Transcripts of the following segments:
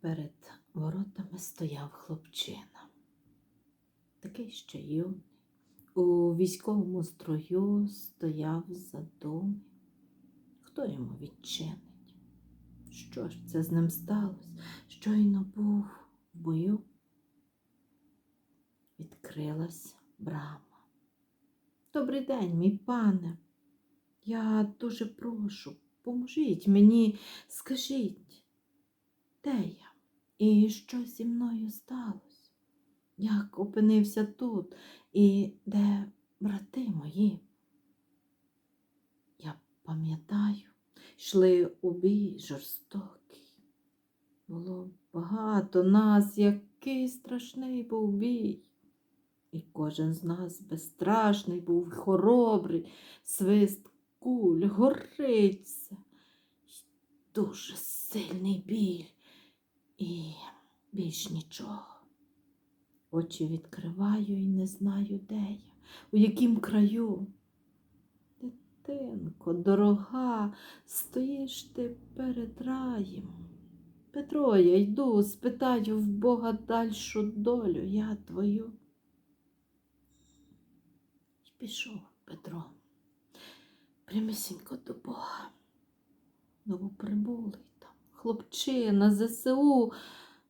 Перед воротами стояв хлопчина, такий ще юний, у військовому строю стояв задумі. Хто йому відчинить? Що ж це з ним сталося? Щойно був в бою. Відкрилась брама. Добрий день, мій пане. Я дуже прошу, поможіть мені, скажіть, де я і що зі мною сталося? Як опинився тут і де брати мої? Я пам'ятаю, йшли у бій жорстокий. Було багато нас, який страшний був бій. І кожен з нас безстрашний був, хоробрий, свист куль, гориться, дуже сильний біль, і більш нічого. Очі відкриваю і не знаю, де я, у яким краю. Дитинко, дорога, стоїш ти перед раєм. Петро, я йду, спитаю в Бога дальшу долю я твою. І пішов Петро, прямісінько до Бога. Новоприбулий хлопчина, ЗСУ,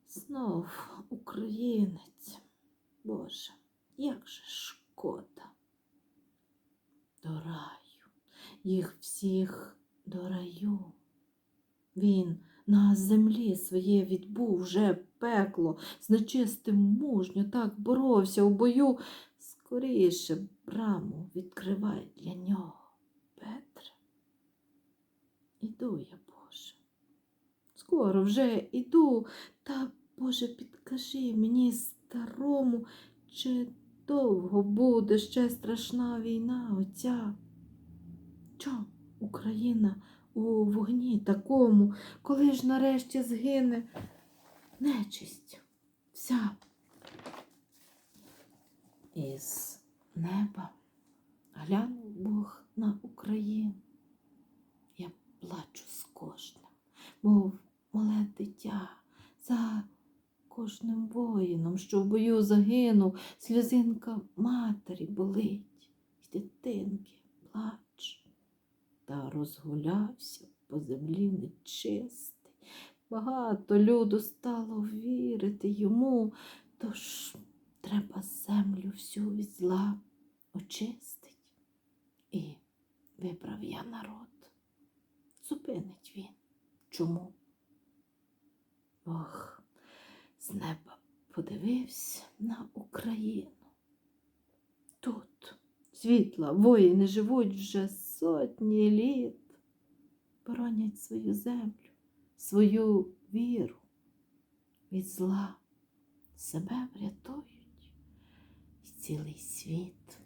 знов українець. Боже, як же шкода. До раю, їх всіх до раю. Він на землі своє відбув вже пекло, з нечистим мужньо так боровся у бою. Скоріше браму відкривай для нього, Петре. Іду я. Скоро вже іду, та, Боже, підкажи мені старому, чи довго буде ще страшна війна оця? Чом Україна у вогні такому, коли ж нарешті згине нечисть вся? Із неба глянув Бог на Україну. Я плачу з кожним, мов мале дитя, за кожним воїном, що в бою загинув, сльозинка матері болить, і дитинки плач. Та розгулявся по землі нечистий. Багато люду стало вірити йому, тож треба землю всю від зла очистить. І вибрав я народ. Зупинить він. Чому? Бог з неба подивився на Україну. Тут світла воїни живуть вже сотні літ, боронять свою землю, свою віру від зла, себе врятують і цілий світ